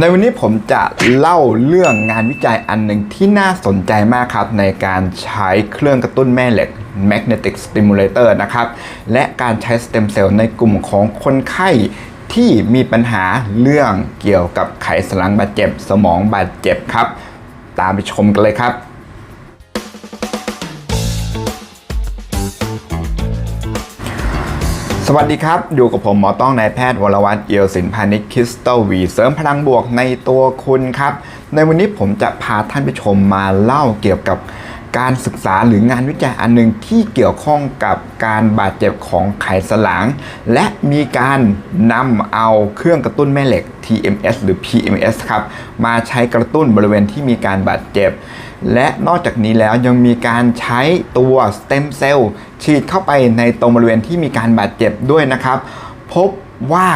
ในวันนี้ผมจะเล่าเรื่องงานวิจัยอันหนึ่งที่น่าสนใจมากครับ ในการใช้เครื่องกระตุ้นแม่เหล็ก magnetic stimulator นะครับ และการใช้สเต็มเซลล์ในกลุ่มของคนไข้ที่มีปัญหาเรื่องเกี่ยวกับไขสันหลังบาดเจ็บ สมองบาดเจ็บครับ ตามไปชมกันเลยครับ สวัสดีครับ อยู่กับผมหมอต้องนายแพทย์วรวัตรเอียวสินพานิชคริสตัลวีเสริมพลังบวกในตัวคุณครับ ในวันนี้ผมจะพาท่านผู้ชมมาเล่าเกี่ยวกับ การศึกษาหรืองานวิจัยอันหนึ่งที่เกี่ยวข้องกับการบาดเจ็บของไขสันหลัง และมีการนำเอาเครื่องกระตุ้นแม่เหล็ก TMS หรือ PMS ครับ มาใช้กระตุ้นบริเวณที่มีการบาดเจ็บ และนอกจากนี้แล้วยังมีการใช้ตัวสเต็มเซลล์ฉีดเข้าไปในตรงบริเวณที่มีการบาดเจ็บด้วยนะครับ พบว่า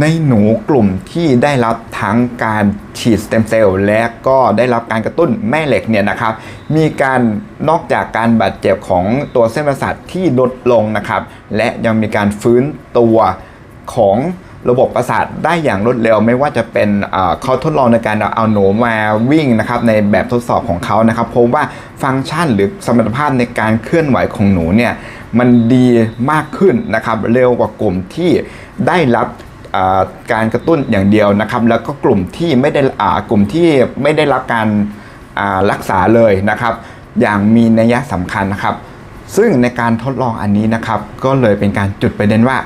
ในหนูกลุ่มที่ได้รับทั้งการฉีดสเต็มเซลล์และก็ได้รับการกระตุ้นแม่เหล็กเนี่ยนะครับ มีการนอกจากการบาดเจ็บของตัวเส้นประสาทที่ลดลงนะครับ และยังมีการฟื้นตัวของระบบประสาทได้อย่างรวดเร็ว ไม่ว่าจะเป็นเขาทดลองในการเอาหนูมาวิ่งนะครับในแบบทดสอบของเขานะครับพบว่าฟังก์ชันหรือสมรรถภาพในการเคลื่อนไหวของหนูเนี่ยมันดีมากขึ้นนะครับเร็วกว่ากลุ่มที่ได้รับ การกระตุ้นอย่างเดียวนะครับ แล้วก็กลุ่มที่ไม่ได้กลุ่มที่ไม่ได้รับการรักษาเลยนะครับ อย่างมีนัยสำคัญนะครับ ซึ่งในการทดลองอันนี้นะครับ ก็เลยเป็นการจุดประเด็นว่า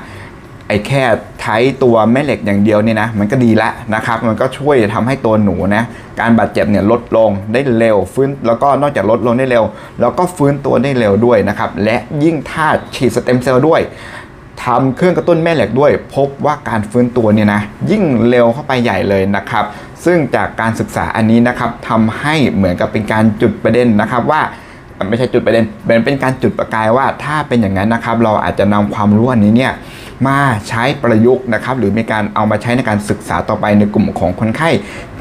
ไอ้แค่ใช้ตัวแม่เหล็กอย่างเดียวเนี่ยนะมันก็ดีแล้วนะครับ มันก็ช่วยทำให้ตัวหนูนะการบาดเจ็บเนี่ยลดลงได้เร็วฟื้นแล้วก็นอกจากลดลงได้เร็ว แล้วก็ฟื้นตัวได้เร็วด้วยนะครับ และยิ่งถ้าฉีดสเต็มเซลล์ด้วย ทำเครื่องกระตุ้นแม่เหล็กด้วย พบว่าการฟื้นตัวเนี่ยนะยิ่งเร็วเข้าไปใหญ่เลยนะครับ ซึ่งจากการศึกษาอันนี้นะครับทำให้เหมือนกับเป็นการจุดประเด็นนะครับว่าไม่ใช่จุดประเด็นเป็นเป็นการจุดประกายว่าถ้าเป็นอย่างนั้นนะครับ เราอาจจะนำความรู้อันนี้เนี่ยมาใช้ประยุกต์นะครับ หรือมีการเอามาใช้ในการศึกษาต่อไปในกลุ่มของคนไข้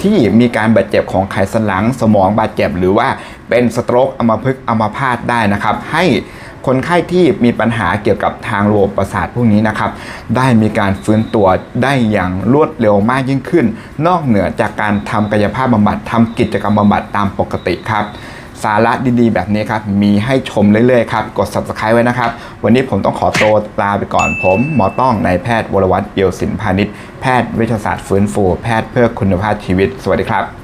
ที่มีการบาดเจ็บของไขสันหลังสมองบาดเจ็บ หรือว่าเป็นสโตรกอัมพฤกษ์อัมพาตได้นะครับ ให้ คนไข้ที่มีปัญหาเกี่ยวกับทางระบบประสาทพวกนี้นะครับ ได้มีการฟื้นตัวได้อย่างรวดเร็วมากยิ่งขึ้น นอกเหนือจากการทำกายภาพบำบัดทำกิจกรรมบำบัดตามปกติครับ สาระดีๆ แบบนี้ครับ มีให้ชมเรื่อยๆครับ กด subscribe ไว้นะครับ วันนี้ผมต้องขอตัวลาไปก่อนผม หมอต้องนายแพทย์วรวัตรเอียวสินพาณิชย์แพทย์เวชศาสตร์ฟื้นฟู แพทย์เพื่อคุณภาพชีวิต สวัสดีครับ